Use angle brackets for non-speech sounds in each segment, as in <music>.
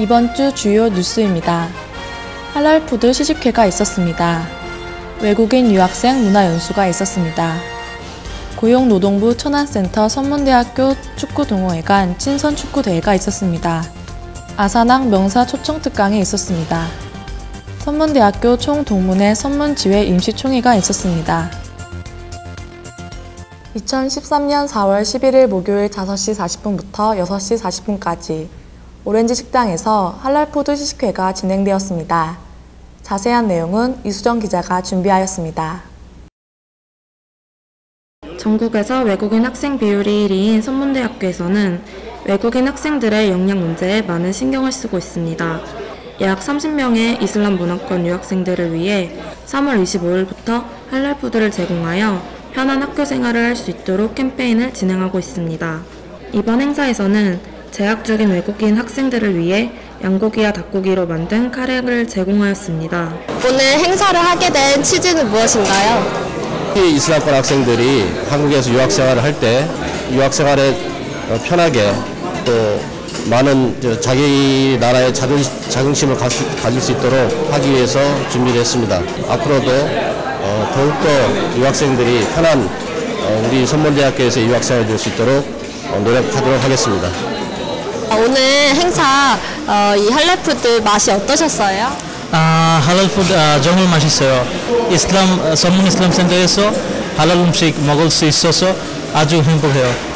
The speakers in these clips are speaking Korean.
이번 주 주요 뉴스입니다. 할랄푸드 시식회가 있었습니다. 외국인 유학생 문화연수가 있었습니다. 고용노동부 천안센터 선문대학교 축구동호회관 친선축구대회가 있었습니다. 아산항 명사 초청특강이 있었습니다. 선문대학교 총동문회 선문지회 임시총회가 있었습니다. 2013년 4월 11일 목요일 5시 40분부터 6시 40분까지 오렌지 식당에서 할랄푸드 시식회가 진행되었습니다. 자세한 내용은 이수정 기자가 준비하였습니다. 전국에서 외국인 학생 비율이 1위인 선문대학교에서는 외국인 학생들의 역량 문제에 많은 신경을 쓰고 있습니다. 약 30명의 이슬람 문화권 유학생들을 위해 3월 25일부터 할랄푸드를 제공하여 편한 학교 생활을 할 수 있도록 캠페인을 진행하고 있습니다. 이번 행사에서는 재학 중인 외국인 학생들을 위해 양고기와 닭고기로 만든 카레를 제공하였습니다. 오늘 행사를 하게 된 취지는 무엇인가요? 특히 이슬람권 학생들이 한국에서 유학 생활을 할 때 유학 생활에 어, 편하게 또 많은 저 자기 나라의 자존, 자긍심을 가, 가질 수 있도록 하기 위해서 준비를 했습니다. 앞으로도 어, 더욱더 유학생들이 편한 어, 우리 선문대학교에서 유학 생활을 할수 있도록 어, 노력하도록 하겠습니다. 아, 오늘 행사 어, 이 할랄푸드 맛이 어떠셨어요? 아, 할랄 푸드 아, 정말 맛있어요. 이슬람 아, 선문 이슬람 센터에서 할랄 음식 먹을 수 있어서 아주 행복해요.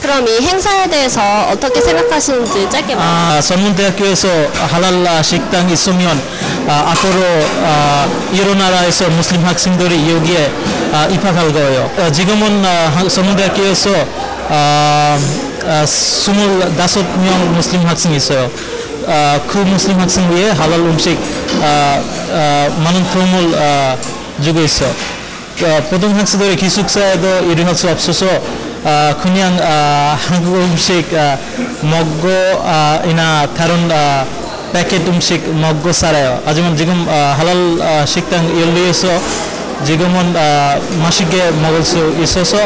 그럼 이 행사에 대해서 어떻게 생각하시는지 짧게 말해주세요. 아, 선문대학교에서 할랄 아, 식당 있으면 아, 앞으로 아, 여러 나라에서 무슬림 학생들이 여기에 아, 입학할 거예요. 아, 지금은 아, 한- 선문대학교에서 아, 아, 25명 무슬림 학생이 있어요. 아, 그 무슬림 학생 위해 할랄 음식 아, 아, 많은 도움을 아, 주고 있어. 어, 보통 학생들이 기숙사에도 일할 수 없어서 아, 그냥 아, 한국 음식 아, 먹고 아, 이나 다른 아, 패켓 음식 먹고 살아요. 하지만 지금 아, 할랄 아, 식당 열려서 지금은 아, 맛있게 먹을 수 있어서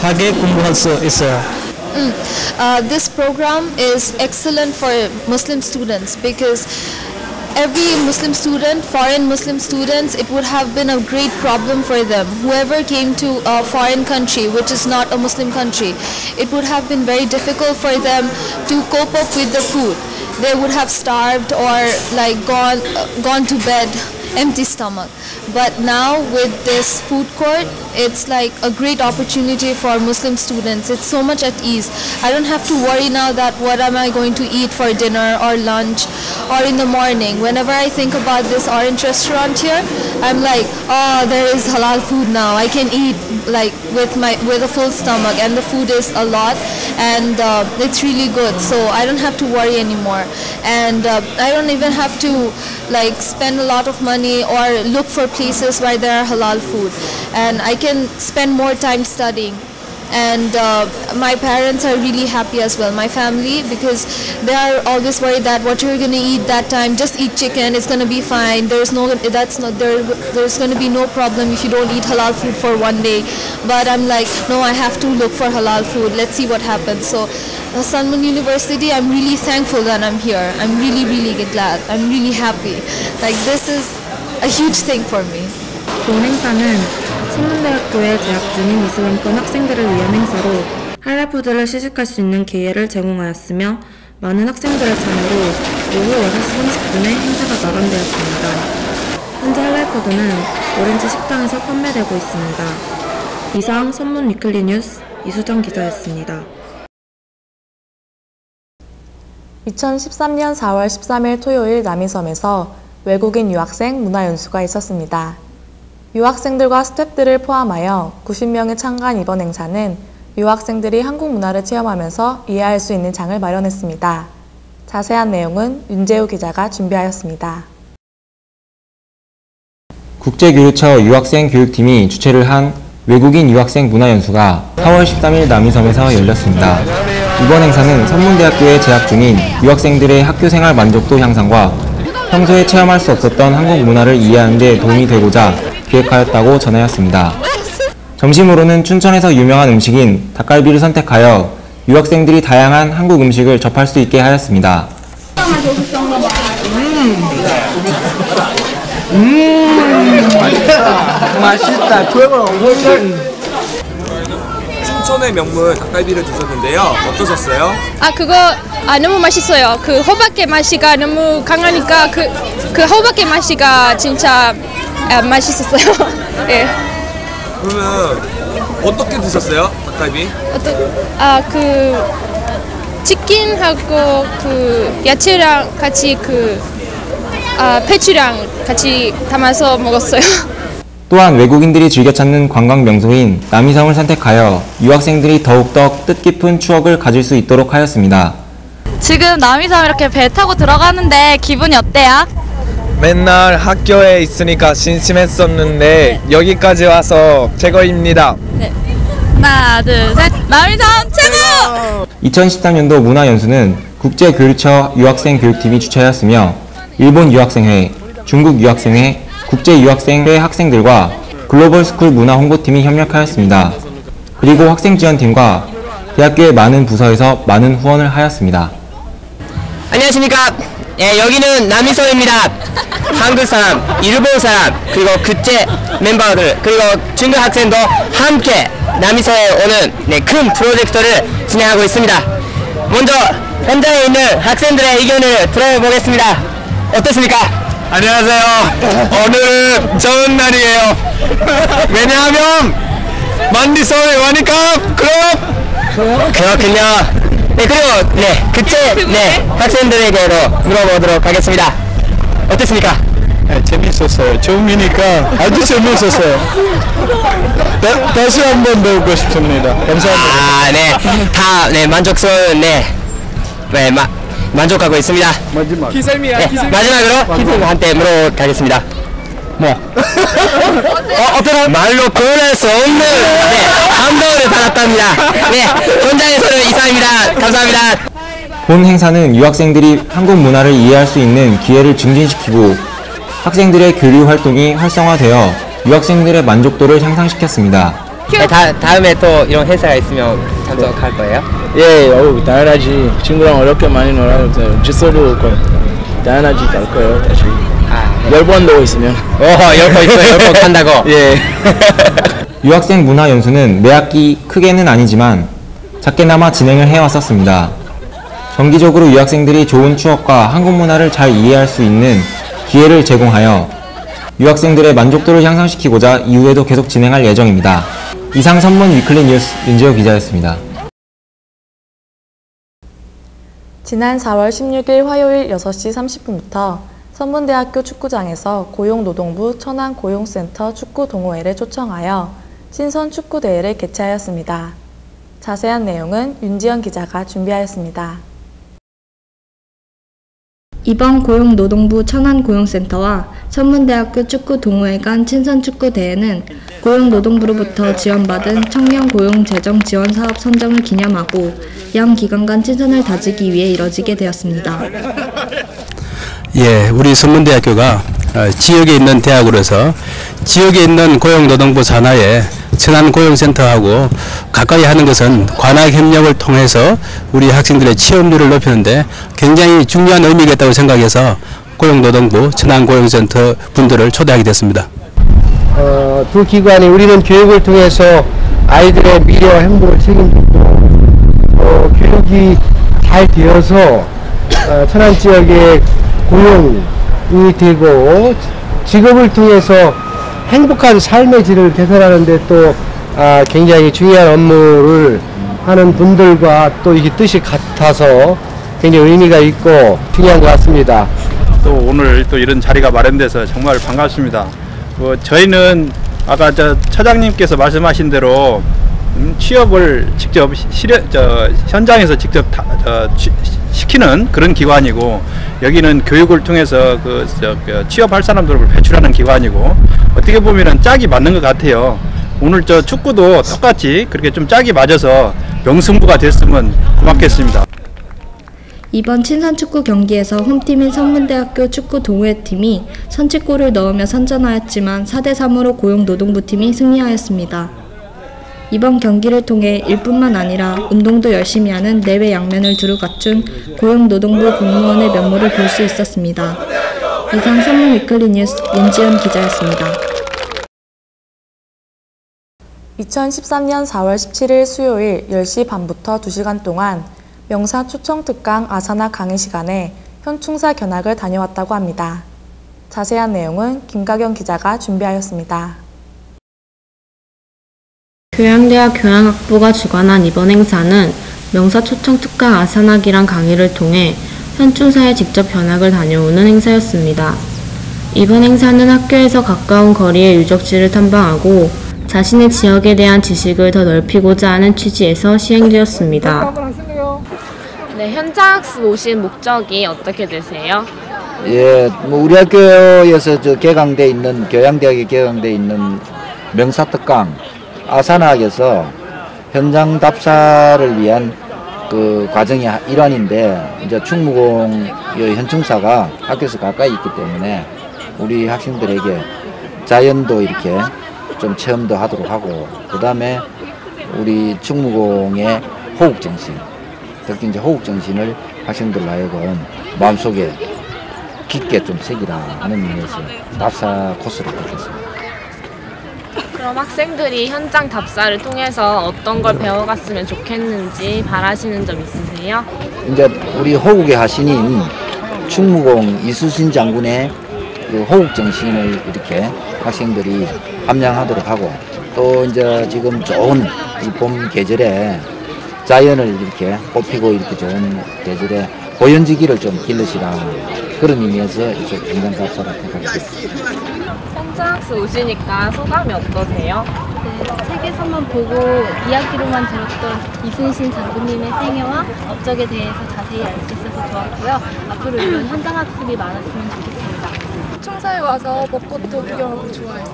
Hage Kumbu also is a Mm. Uh, this program is excellent for Muslim students because every Muslim student, foreign Muslim students, it would have been a great problem for them. Whoever came to a foreign country, which is not a Muslim country, it would have been very difficult for them to cope up with the food. They would have starved or like gone, uh, gone to bed empty stomach. But now with this food court, it's like a great opportunity for Muslim students. It's so much at ease. I don't have to worry now that what am I going to eat for dinner or lunch or in the morning. Whenever I think about this orange restaurant here, I'm like, oh, there is halal food now. I can eat like with my with a full stomach, and the food is a lot, and uh, it's really good. So I don't have to worry anymore, and uh, I don't even have to like spend a lot of money or look for places where there are halal food, and I can spend more time studying. And uh, my parents are really happy as well my family because they are always worried that what you're going to eat that time just eat chicken it's going to be fine there's no that's not there there's going to be no problem if you don't eat halal food for one day. But i'm like no i have to look for halal food let's see what happens. So uh, Sanmun University I'm really thankful that I'm here. I'm really really glad. I'm really happy. Like this is a huge thing for me 선문대학교에 재학 중인 이슬람권 학생들을 위한 행사로 할랄푸드를 시식할 수 있는 기회를 제공하였으며 많은 학생들의 참여로 오후 6시 30분에 행사가 마감되었습니다. 현재 할랄푸드는 오렌지 식당에서 판매되고 있습니다. 이상 선문 위클리 뉴스 이수정 기자였습니다. 2013년 4월 13일 토요일 남이섬에서 외국인 유학생 문화연수가 있었습니다. 유학생들과 스태프들을 포함하여 90명이 참가한 이번 행사는 유학생들이 한국 문화를 체험하면서 이해할 수 있는 장을 마련했습니다. 자세한 내용은 윤재우 기자가 준비하였습니다. 국제교류처 유학생 교육팀이 주최를 한 외국인 유학생 문화연수가 4월 13일 남이섬에서 열렸습니다. 이번 행사는 선문대학교에 재학 중인 유학생들의 학교생활 만족도 향상과 평소에 체험할 수 없었던 한국 문화를 이해하는 데 도움이 되고자 기획하였다고 전하였습니다. 점심으로는 춘천에서 유명한 음식인 닭갈비를 선택하여 유학생들이 다양한 한국 음식을 접할 수 있게 하였습니다. 춘천의 명물 닭갈비를 드셨는데요. 어떠셨어요? 아 그거 아 너무 맛있어요. 그 호박의 맛이가 너무 강하니까 그 그 호박의 맛이가 진짜 아, 맛있었어요. <laughs> 예. 그러면 어떻게 드셨어요? 닭갈비? 어떤 아그 치킨하고 그 야채랑 같이 그 아, 배추랑 같이 담아서 먹었어요. <laughs> 또한 외국인들이 즐겨 찾는 관광 명소인 남이섬을 선택하여 유학생들이 더욱더 뜻깊은 추억을 가질 수 있도록 하였습니다. 지금 남이섬 이렇게 배 타고 들어가는데 기분이 어때요? 맨날 학교에 있으니까 심심했었는데 여기까지 와서 최고입니다. 하나, 둘, 셋. 남이섬 최고! 2013년도 문화연수는 국제교류처 유학생 교육팀이 주최하였으며 일본 유학생회, 중국 유학생회, 국제유학생회 학생들과 글로벌 스쿨 문화 홍보팀이 협력하였습니다. 그리고 학생 지원팀과 대학교의 많은 부서에서 많은 후원을 하였습니다. 안녕하십니까. 예, 여기는 남이섬입니다. 한국 사람, 일본 사람, 그리고 국제 멤버들, 그리고 중국 학생도 함께 남이섬에 오는 네, 큰 프로젝트를 진행하고 있습니다. 먼저 현장에 있는 학생들의 의견을 들어보겠습니다. 어떻습니까? 안녕하세요. 오늘은 좋은 날이에요. 왜냐하면 만디섬에 와니까 그럼 그렇군요. 네, 그리고 네, 국제 네, 학생들에게도 물어보도록 하겠습니다. 어땠습니까? 재밌었어요. 처음이니까 아주 재밌었어요. 다, 다시 한 번 배우고 싶습니다. 감사합니다. 아, 네. 다, 네, 만족스러운, 네. 네, 마, 만족하고 있습니다. 마지막. 네, 마지막으로 희승한테 물어가겠습니다. 뭐? 어, 어떤 말로 표현할 수 없는 네, 감동을 받았답니다. 네, 현장에서는 이상입니다. 감사합니다. 본 행사는 유학생들이 한국 문화를 이해할 수 있는 기회를 증진시키고 학생들의 교류 활동이 활성화되어 유학생들의 만족도를 향상시켰습니다. 네, 다, 다음에 또 이런 행사가 있으면 참석할 거예요? 예, 어우, 당연하지. 친구랑 어렵게 많이 놀아서 주소도 올 거예요. 당연하지, 갈 거예요, 다시. 열번 더 있으면. 오호, 열번 있어요. 열번 <laughs> 간다고? <laughs> 예. 유학생 문화 연수는 매 학기 크게는 아니지만 작게나마 진행을 해왔었습니다. 정기적으로 유학생들이 좋은 추억과 한국 문화를 잘 이해할 수 있는 기회를 제공하여 유학생들의 만족도를 향상시키고자 이후에도 계속 진행할 예정입니다. 이상 선문 위클리 뉴스 윤재호 기자였습니다. 지난 4월 16일 화요일 6시 30분부터 선문대학교 축구장에서 고용노동부 천안고용센터 축구동호회를 초청하여 신선 축구대회를 개최하였습니다. 자세한 내용은 윤지연 기자가 준비하였습니다. 이번 고용노동부 천안고용센터와 천문대학교 축구동호회 간 친선축구대회는 고용노동부로부터 지원받은 청년 고용 재정 지원 사업 선정을 기념하고 양 기관 간 친선을 다지기 위해 이뤄지게 되었습니다. 예, 우리 선문대학교가 어, 지역에 있는 대학으로서 지역에 있는 고용노동부 산하에 천안고용센터하고 가까이 하는 것은 관학협력을 통해서 우리 학생들의 취업률을 높이는데 굉장히 중요한 의미가 있다고 생각해서 고용노동부 천안고용센터 분들을 초대하게 됐습니다. 어, 두 기관이 우리는 교육을 통해서 아이들의 미래와 행복을 책임지고 어, 교육이 잘 되어서 어, 천안 지역의 고용이 되고 직업을 통해서 행복한 삶의 질을 개선하는데 또 아, 굉장히 중요한 업무를 하는 분들과 또 이게 뜻이 같아서 굉장히 의미가 있고 중요한 것 같습니다. 또 오늘 또 이런 자리가 마련돼서 정말 반갑습니다. 뭐 저희는 아까 저 차장님께서 말씀하신 대로 음, 취업을 직접 시- 실현 저 현장에서 직접 다, 저, 취- 시키는 그런 기관이고 여기는 교육을 통해서 그, 저, 그 취업할 사람들을 배출하는 기관이고 어떻게 보면은 짝이 맞는 것 같아요. 오늘 저 축구도 똑같이 그렇게 좀 짝이 맞아서 명승부가 됐으면 고맙겠습니다. 이번 친선축구 경기에서 홈팀인 선문대학교 축구 동호회팀이 선취골을 넣으며 선전하였지만 4대3으로 고용노동부팀이 승리하였습니다. 이번 경기를 통해 일뿐만 아니라 운동도 열심히 하는 내외 양면을 두루 갖춘 고용노동부 공무원의 면모를 볼 수 있었습니다. 이상 선문 위클리 뉴스 윤지연 기자였습니다. 2013년 4월 17일 수요일 10시 반부터 2시간 동안 명사 초청 특강 아사나 강의 시간에 현충사 견학을 다녀왔다고 합니다. 자세한 내용은 김가경 기자가 준비하였습니다. 교양대학 교양학부가 주관한 이번 행사는 명사 초청 특강 아산학이란 강의를 통해 현충사에 직접 견학을 다녀오는 행사였습니다. 이번 행사는 학교에서 가까운 거리의 유적지를 탐방하고 자신의 지역에 대한 지식을 더 넓히고자 하는 취지에서 시행되었습니다. 네, 현장 학습 오신 목적이 어떻게 되세요? 예, 뭐 우리 학교에서 저 개강돼 있는 교양대학에 개강돼 있는 명사특강 아산학에서 현장 답사를 위한 그 과정이 일환인데 이제 충무공 현충사가 학교에서 가까이 있기 때문에 우리 학생들에게 자연도 이렇게 좀 체험도 하도록 하고 그 다음에 우리 충무공의 호국 정신 특히 이제 호국 정신을 학생들 하여금 마음속에 깊게 좀 새기라 하는 의미에서 답사 코스를 가졌습니다. 그럼 학생들이 현장 답사를 통해서 어떤 걸 배워갔으면 좋겠는지 바라시는 점 있으세요? 이제 우리 호국의 하신인 충무공 이수신 장군의 그 호국 정신을 이렇게 학생들이 함양하도록 하고 또 이제 지금 좋은 이봄 계절에 자연을 이렇게 꽃피고 이렇게 좋은 계절에 보현지기를 좀 길러시라 그런 의미에서 이제 현장 답사를 택하겠습니다. 현장 학습 오시니까 소감이 어떠세요? 네, 책에서만 보고 이야기로만 들었던 이순신 장군님의 생애와 업적에 대해서 자세히 알 수 있어서 좋았고요. 앞으로 이런 현장 학습이 많았으면 좋겠습니다. 청사에 와서 벚꽃도 구경하고 좋아요.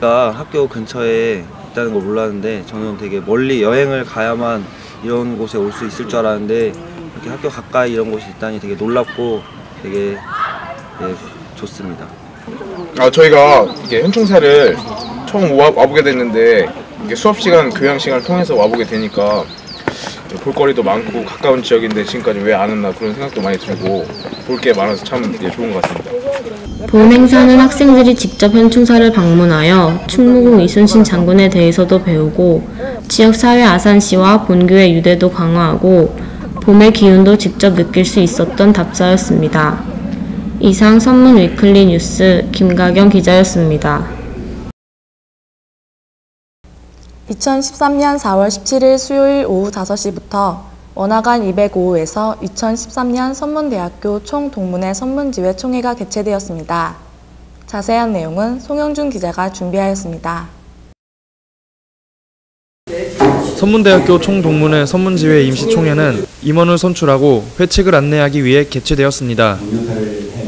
제가 학교 근처에 있다는 걸 몰랐는데 저는 되게 멀리 여행을 가야만 이런 곳에 올 수 있을 줄 알았는데 이렇게 학교 가까이 이런 곳이 있다니 되게 놀랍고 되게 네, 좋습니다. 아 저희가 이게 현충사를 처음 와, 와보게 됐는데 이게 수업 시간 교양 시간을 통해서 와보게 되니까 볼거리도 많고 가까운 지역인데 지금까지 왜 안 왔나 그런 생각도 많이 들고 볼 게 많아서 참 예, 좋은 것 같습니다. 본 행사는 학생들이 직접 현충사를 방문하여 충무공 이순신 장군에 대해서도 배우고 지역사회 아산시와 본교의 유대도 강화하고 봄의 기운도 직접 느낄 수 있었던 답사였습니다. 이상 선문 위클리 뉴스 김가경 기자였습니다. 2013년 4월 17일 수요일 오후 5시부터 원화관 205호에서 2013년 선문대학교 총동문회 선문지회 총회가 개최되었습니다. 자세한 내용은 송영준 기자가 준비하였습니다. 선문대학교 총동문회 선문지회 임시총회는 임원을 선출하고 회칙을 안내하기 위해 개최되었습니다.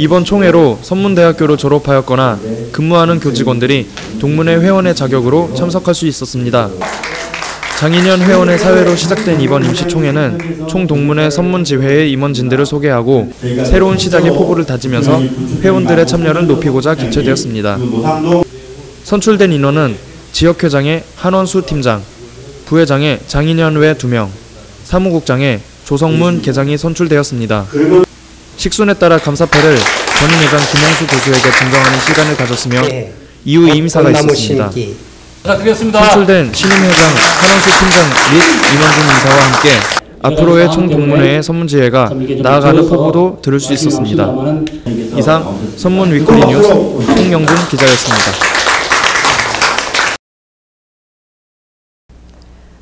이번 총회로 선문대학교를 졸업하였거나 근무하는 교직원들이 동문회 회원의 자격으로 참석할 수 있었습니다. 장인현 회원의 사회로 시작된 이번 임시총회는 총동문회 선문지회의 임원진들을 소개하고 새로운 시작의 포부를 다지면서 회원들의 참여를 높이고자 개최되었습니다. 선출된 인원은 지역회장의 한원수 팀장, 부회장의 장인현 외 2명, 사무국장의 조성문 계장이 선출되었습니다. 식순에 따라 감사패를 전임 회장 김영수 교수에게 증정하는 시간을 가졌으며 이후 임사가 있었습니다. 선출된 신임 회장 한원수 팀장 및 임원진 인사와 함께 앞으로의 총동문회의 선문지회가 나아가는 포부도 들을 수 있었습니다. 이상 선문 위클리 뉴스 송영준 기자였습니다.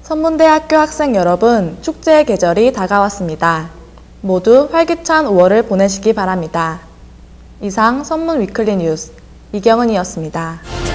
선문대학교 학생 여러분, 축제의 계절이 다가왔습니다. 모두 활기찬 5월을 보내시기 바랍니다. 이상 선문 위클리 뉴스 이경은이었습니다.